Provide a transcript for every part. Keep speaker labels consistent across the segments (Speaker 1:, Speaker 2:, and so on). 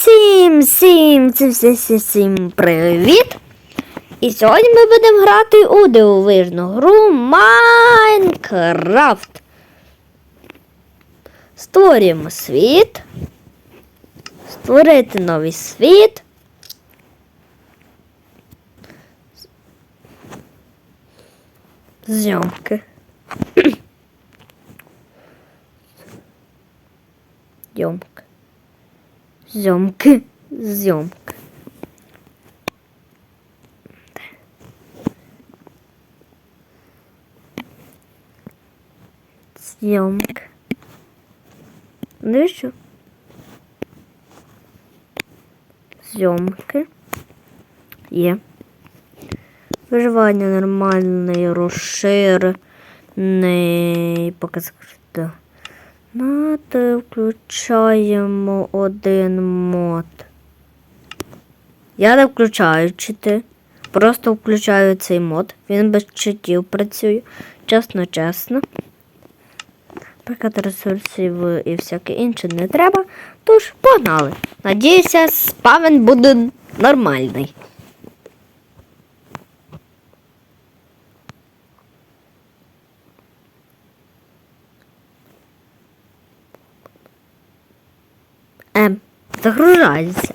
Speaker 1: Всім, всім, всім, всім, всім, привіт! І сьогодні ми будемо грати у дивовижну гру Майнкрафт. Створюємо світ. Створити новий світ. Зйомки. Зйомки. Зйомки. Зйомки. Зйомки. Ну і що? Зйомки. Є. Виживання нормальне, розширений. Поки скажу. Нати включаємо один мод. Я не включаю чити. Просто включаю цей мод. Він без читів працює. Чесно, чесно. Наприклад, ресурсів і всяке інше не треба. Тож, погнали. Надіюся, спавен буде нормальний. Ем, загружайся.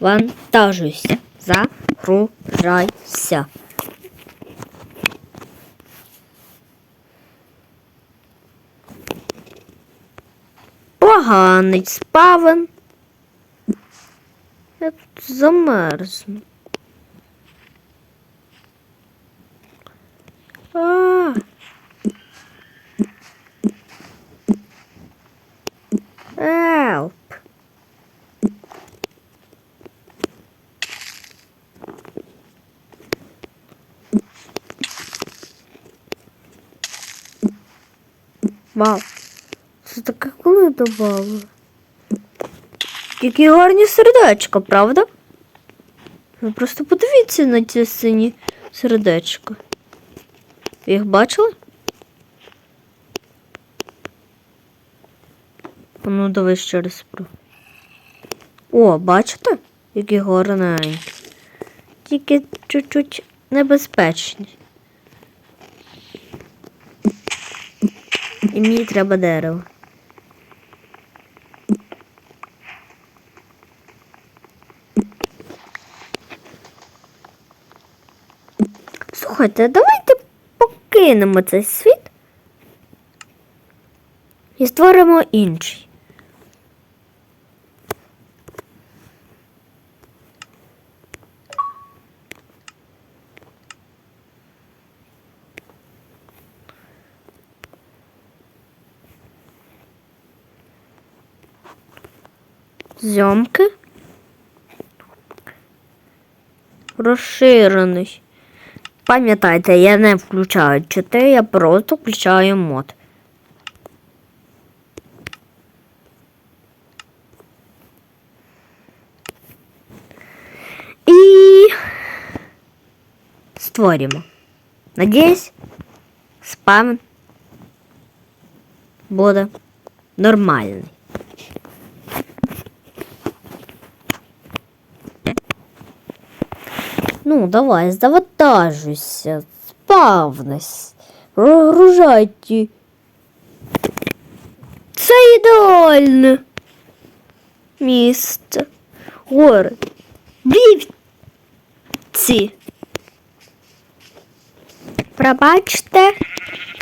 Speaker 1: Завантажуйся. Загружайся. Поганий спавен. Я тут замерзну. А. Help. Вау. Це таке коли добавили? Які гарні сердечка, правда? Ви просто подивіться на ці сині сердечка. Ви їх бачили? Ну, давай ще раз спробуй. О, бачите? Які гарненькі. Тільки чуть-чуть небезпечні. І мені треба дерево. Слухайте, давайте покинемо цей світ і створимо інший. Зйомки. Розширений. Пам'ятайте, я не включаю 4, я просто включаю мод. І створимо. Надіюсь, спам буде нормальний. Ну, давай, завантажуйся, спавнись, розгружайте. Це ідеальне місце. Гори. Вівці. Пробачте,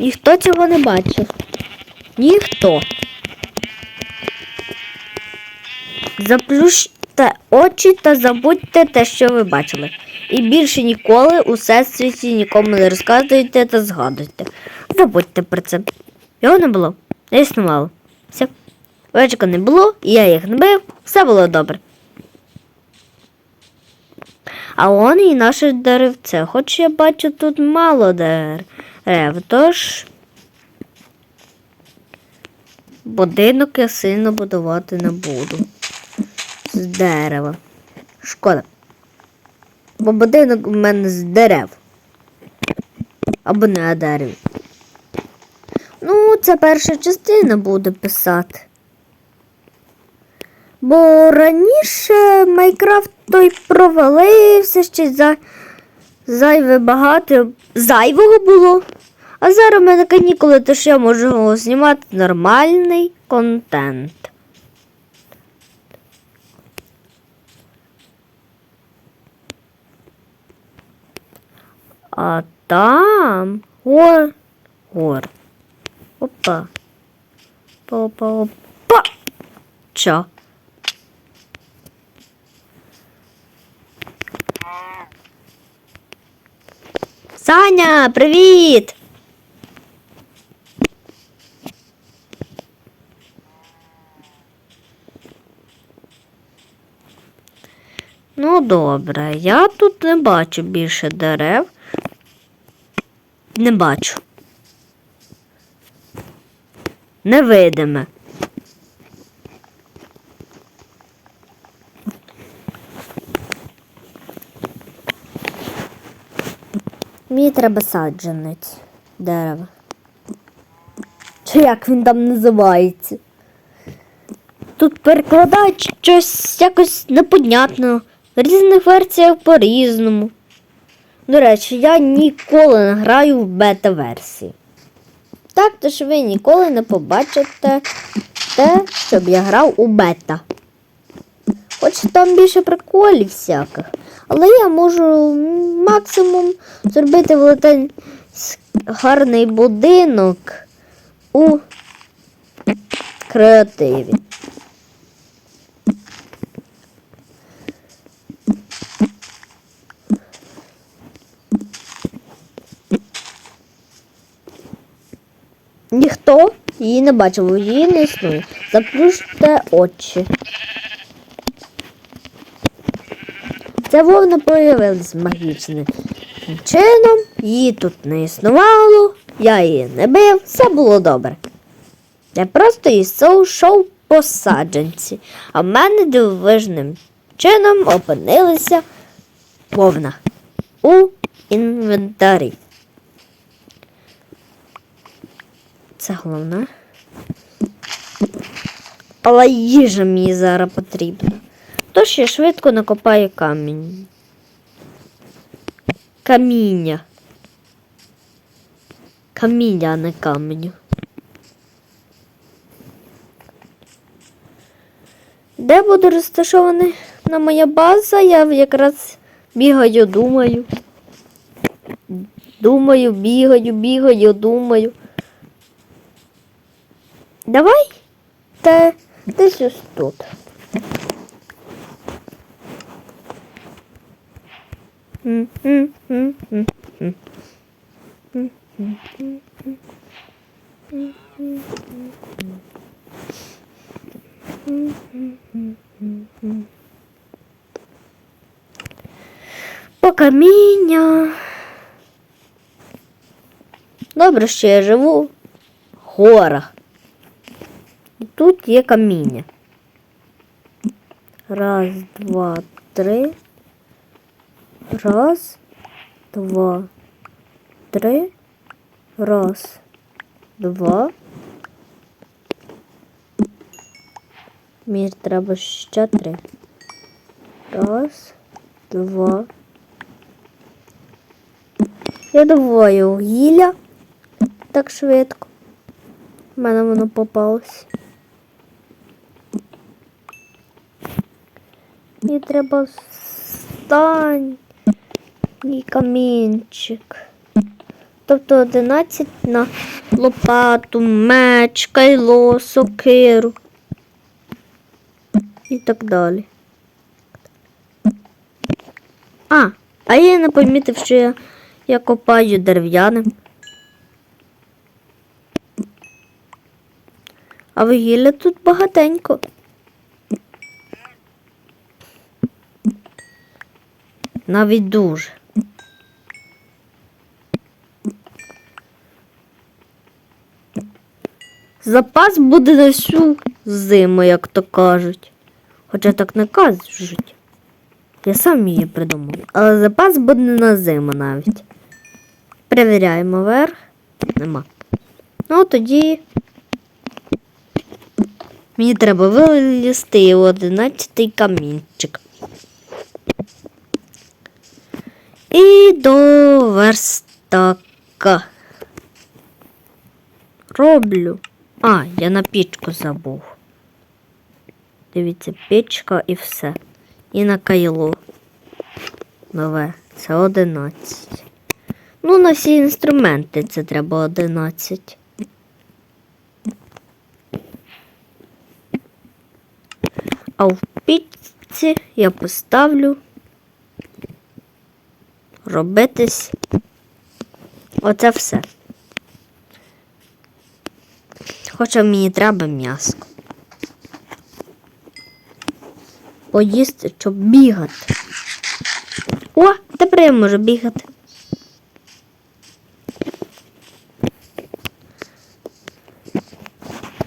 Speaker 1: ніхто цього не бачив. Ніхто. Заплющте очі та забудьте те, що ви бачили. І більше ніколи у всесвіті нікому не розказуйте та згадуйте. Забудьте про це. Його не було, не існувало. Все. Вечка не було, я їх не бив, все було добре. А он і наше деревце, хоч я бачу тут мало дерев, тож будинок я сильно будувати не буду. З дерева. Шкода. Бо будинок у мене з дерев. Або не на дереві. Ну, це перша частина буде писати. Бо раніше Майнкрафт той провалився, ще за... зайве багато зайвого було. А зараз в мене канікули, тож я можу знімати нормальний контент. А там гор. Гор. Опа. Опа, опа. Чо? Саня, привіт! Ну, добре, я тут не бачу більше дерев. Не бачу. Невидиме. Мені треба саджанець дерева. Чи як він там називається? Тут перекладають щось якось непонятно. В різних версіях по-різному. До речі, я ніколи не граю в бета-версії. Так, тож ви ніколи не побачите те, щоб я грав у бета. Хоч там більше приколів всяких. Але я можу максимум зробити велетень гарний будинок у креативі. Ніхто її не бачив, її не існує. Заплющте очі. Ця вовна появилась магічним чином, її тут не існувало, я її не бив, все було добре. Я просто йшов по саджанці, а в мене дивовижним чином опинилися вовна у інвентарі. Це головне. Але їжа мені зараз потрібна. Тож я швидко накопаю камінь. Каміння. Каміння, а не каменю. Де буде розташована моя база? Я якраз бігаю, думаю. Думаю, бігаю, бігаю, думаю. Давай та десь ось тут. По каміння. Добре, що я живу в горах. Тут є каміння. Раз, два, три. Раз, два, три. Раз, два. Мені треба ще три. Раз, два. Я добуваю вугілля так швидко. У мене воно попалось. Мені треба стань і камінчик. Тобто 11 на лопату, меч, кайло, сокиру і так далі. А, а я не помітив, що я, я копаю дерев'яним. А вугілля тут багатенько. Навіть дуже. Запас буде на всю зиму, як то кажуть. Хоча так не кажуть. Я сам її придумав. Але запас буде на зиму навіть. Перевіряємо верх. Нема. Ну тоді Мені треба вилізти одинадцятий камінчик. І до верстака. Роблю. А, я на пічку забув. Дивіться, печка і все. І на кайло. Нове. Це 11. Ну, на всі інструменти це треба 11. А в пічці я поставлю робитись оце все. Хоча мені треба м'яско. Поїсти, щоб бігати. О, тепер я можу бігати.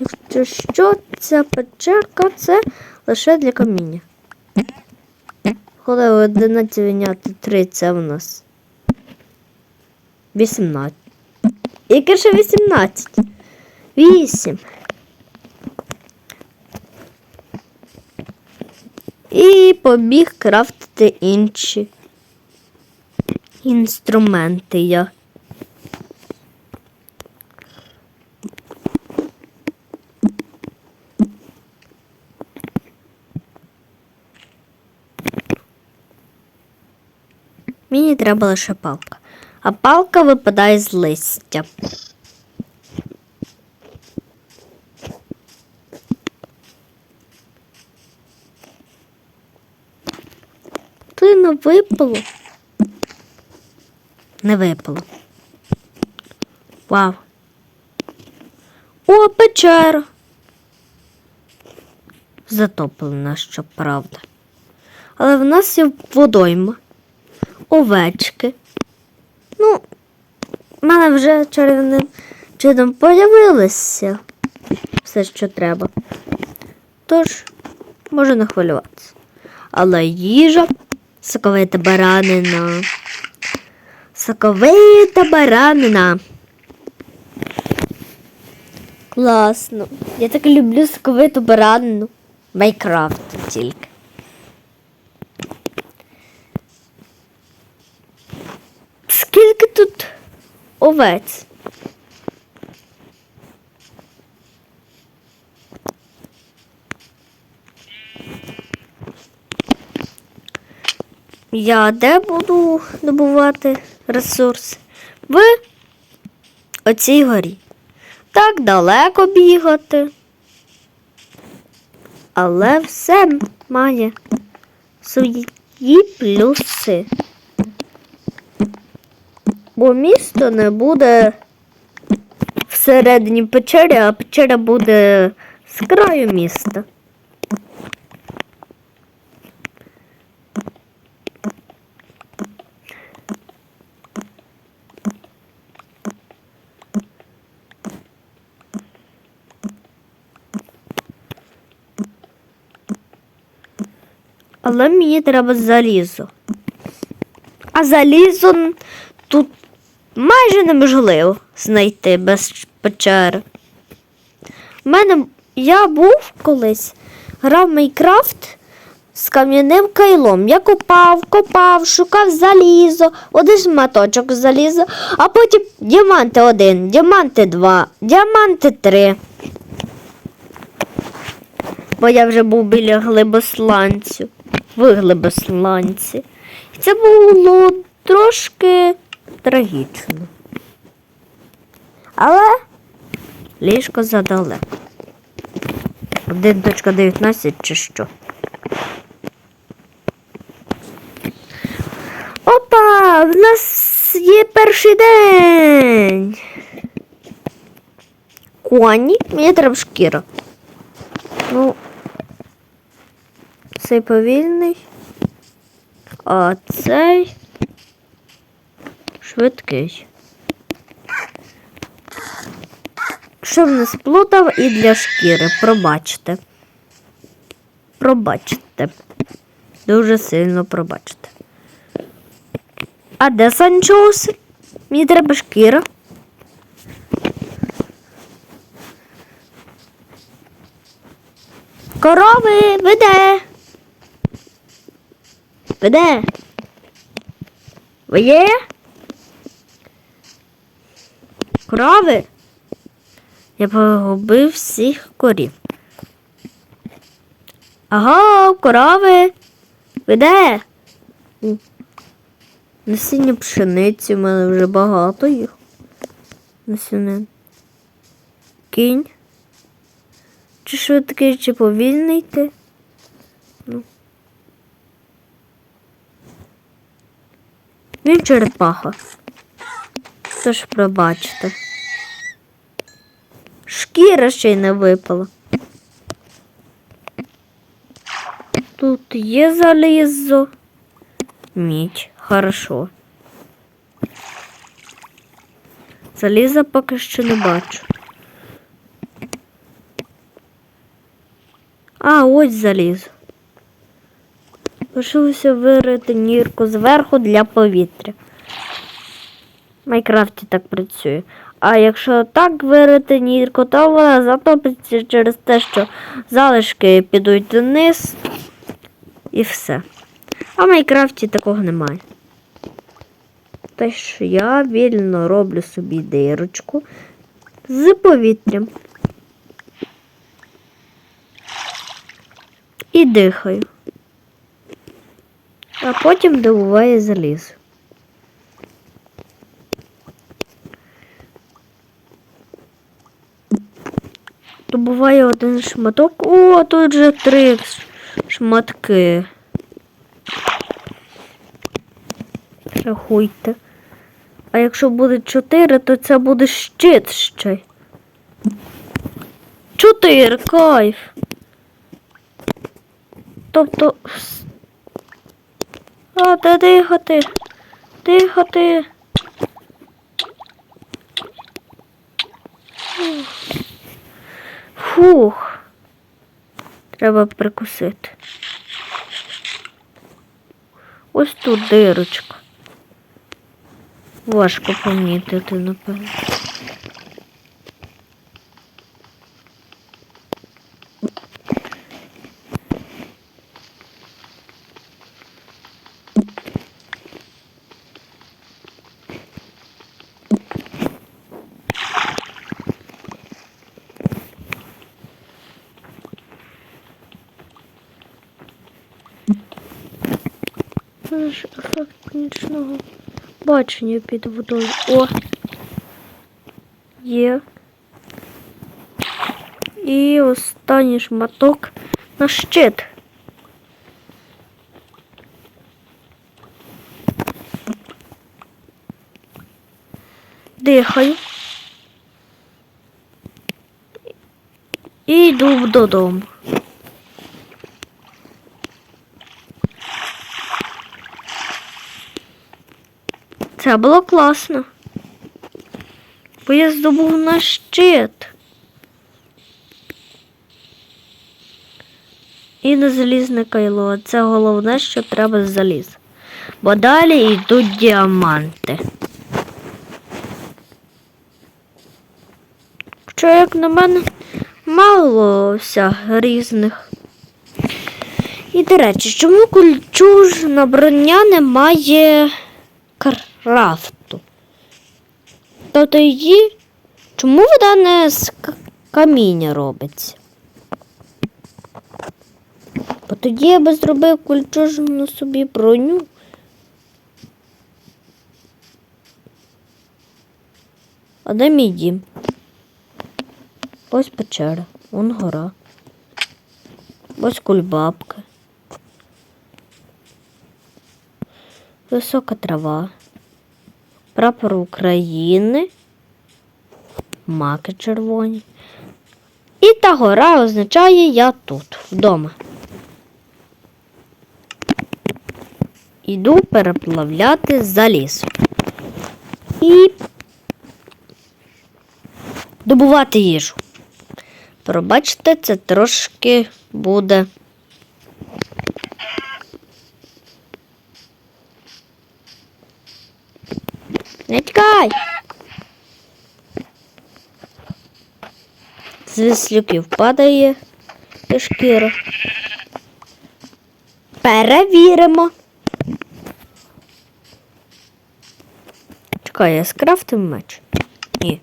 Speaker 1: Якщо що, ця печерка це лише для каміння. Коли 11 виняти 3, це у нас 18. Яке ще 18? 8. І побіг крафтити інші інструменти я. Мені треба лише палка. А палка випадає з листя. Ти не випало. Не випало. Вау. О, печера. Затоплена, щоправда. Але в нас є водойма, овечки. Ну, в мене вже чарівним чином появилося все, що треба. Тож, можу не хвилюватися. Але їжа, соковита баранина. Соковита баранина. Класно. Я так люблю соковиту баранину. Майкрафт тільки. Скільки тут овець? Я де буду добувати ресурси? В оцій горі. Так далеко бігати. Але все має свої плюси. Бо місто не буде всередині печери, а печера буде з краю міста. Але мені треба залізо. А залізо тут майже неможливо знайти без печери. У мене я був колись, грав в Майнкрафт з кам'яним кайлом. Я копав, копав, шукав залізо, один шматочок заліза, а потім діаманти один, діаманти два, діаманти три. Бо я вже був біля глибосланцю, в глибосланці. І це було трошки трагічно. Але ліжко задалеко. 1.19 чи що. Опа! В нас є перший день. Коні, мені треба шкіра. Ну, цей повільний, а цей швидкий. Щоб не сплутав і для шкіри, пробачте. Пробачте. Дуже сильно пробачте. А де санчоуси? Мені треба шкіра. Корови веде. Веде. Ви є? Корови. Я погубив всіх корів. Ага, корови. Ви де? Насіння пшениці, в мене вже багато їх. Насінин. Кінь. Чи швидкий, чи повільний ти? Ну. Він черепаха. Тож пробачте. Шкіра ще й не випала. Тут є залізо. Мідь. Хорошо. Заліза поки що не бачу. А, ось залізо. Лишилося вирити нірку зверху для повітря. В Майнкрафті так працює. А якщо так вирити нірку, то вона затопиться через те, що залишки підуть вниз і все. А в Майнкрафті такого немає. Тож я вільно роблю собі дирочку з повітрям. І дихаю. А потім добуваю залізо. Добуваю один шматок. О, тут же три шматки. Рахуйте. А якщо буде чотири, то це буде щит ще. Чотири, кайф. Тобто. А, де дихати? Дихати. Фух. Треба прикусити. Ось тут дирочка. Важко помітити, напевно. Ж ефект нічного бачення під водою. О! Є. І останній шматок на щит. Дихаю. І йду додому. Це було класно. Бо я здобув на щит. І на залізне кайло. Це головне, що треба з заліз. Бо далі йдуть діаманти. Що, як на мене, мало всяких різних. І, до речі, чому кульчужна броня не має крафту? Тобто її. Чому вода не з каміння робиться? Бо тоді я би зробив кульчужну собі броню. А де мій дім? Ось печера, вон гора. Ось кульбабка. Висока трава. Прапор України. Маки червоні. І та гора означає я тут, вдома. Іду переплавляти заліз. І добувати їжу. Пробачте, це трошки буде. Не тікай! З падає скрафтити шкіру. Перевіримо. Чекай, я скрафтив меч. Ні.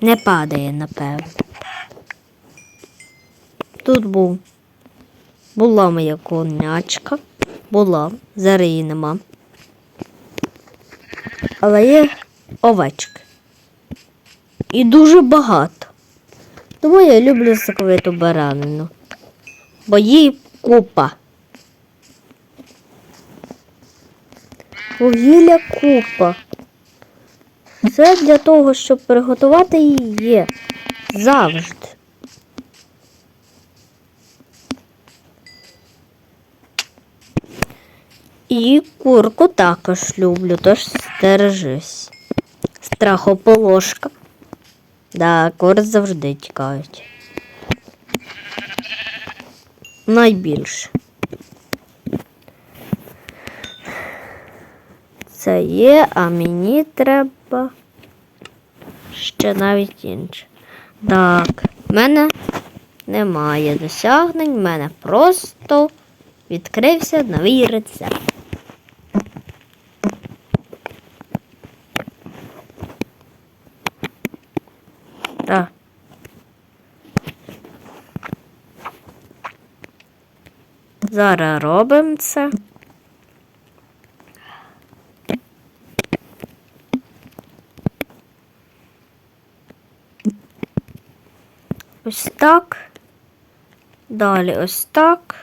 Speaker 1: Не падає, напевно. Тут був. Була моя конячка. Була. Зараз її нема. Але є овечки. І дуже багато. Тому я люблю соковиту баранину. Бо їй купа. Вугілля купа. Все для того, щоб приготувати її завжди. І курку також люблю, тож стережись. Страхополошка. Да, кур завжди тікають. Найбільше. Це є, а мені треба ще навіть інше. Так, в мене немає досягнень, в мене просто відкрився новий рецепт. Зараз робимо це. Ось так. Далі ось так.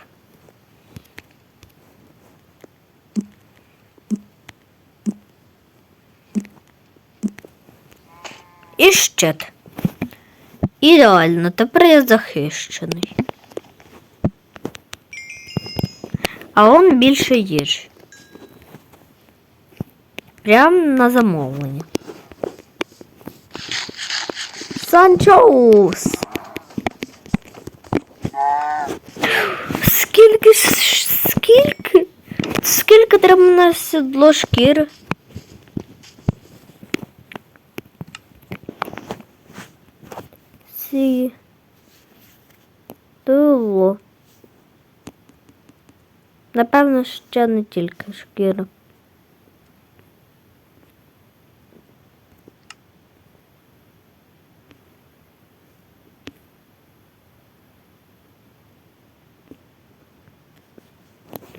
Speaker 1: І щит. Ідеально, тепер я захищений. А он більше їжі. Прям на замовлення. Санчоус! Скільки скільки? Скільки треба на сідло шкіри? Сідло. Напевно, ще не тільки шкіра.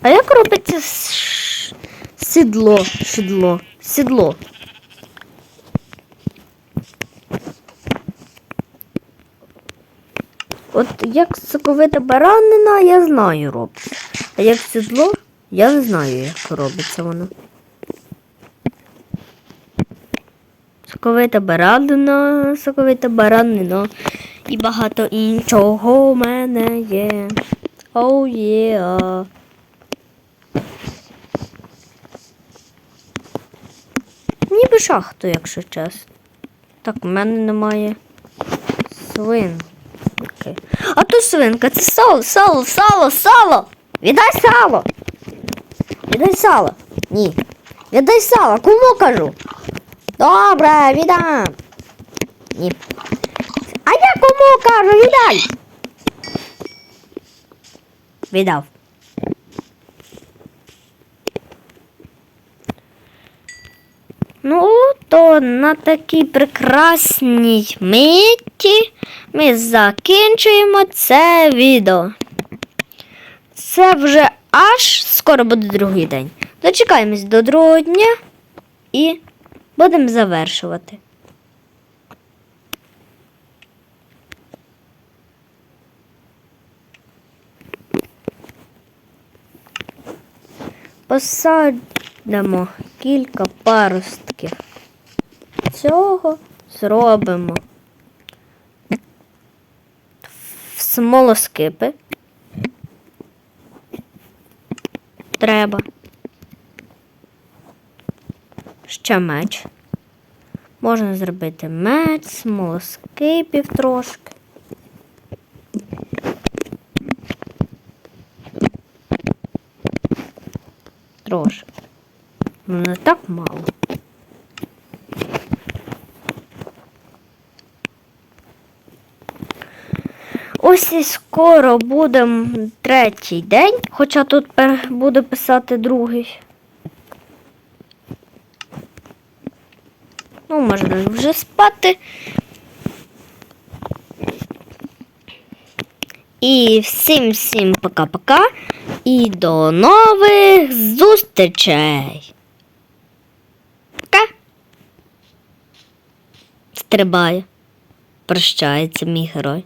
Speaker 1: А як робиться сідло? Сідло. Сідло. От як соковита баранина, я знаю робиться. А як сідло, я не знаю, як робиться воно. Соковита баранина, соковита баранина. І багато іншого в мене є. Оу є. Ніби шахту, якщо чесно. Так, у мене немає свинки. А то свинка, це сало, сало, сало, сало. Віддай сало. Віддай сало. Ні. Віддай сало. Кому кажу? Добре, віддам. Ні. А я кому кажу, віддай. Віддав. Ну, то на такій прекрасній миті ми закінчуємо це відео. Це вже аж скоро буде другий день. Дочекаємось до другого дня і будемо завершувати. Посадимо кілька паростків. Цього зробимо в смолоскипи. Треба. Ще меч. Можна зробити меч, смолоскипів трошки. Трошки. Ну, не так мало. Ось і скоро буде третій день, хоча тут буду писати другий. Ну, можна вже спати. І всім всім пока-пока. І до нових зустрічей. Пока. Стрибає. Прощається мій герой.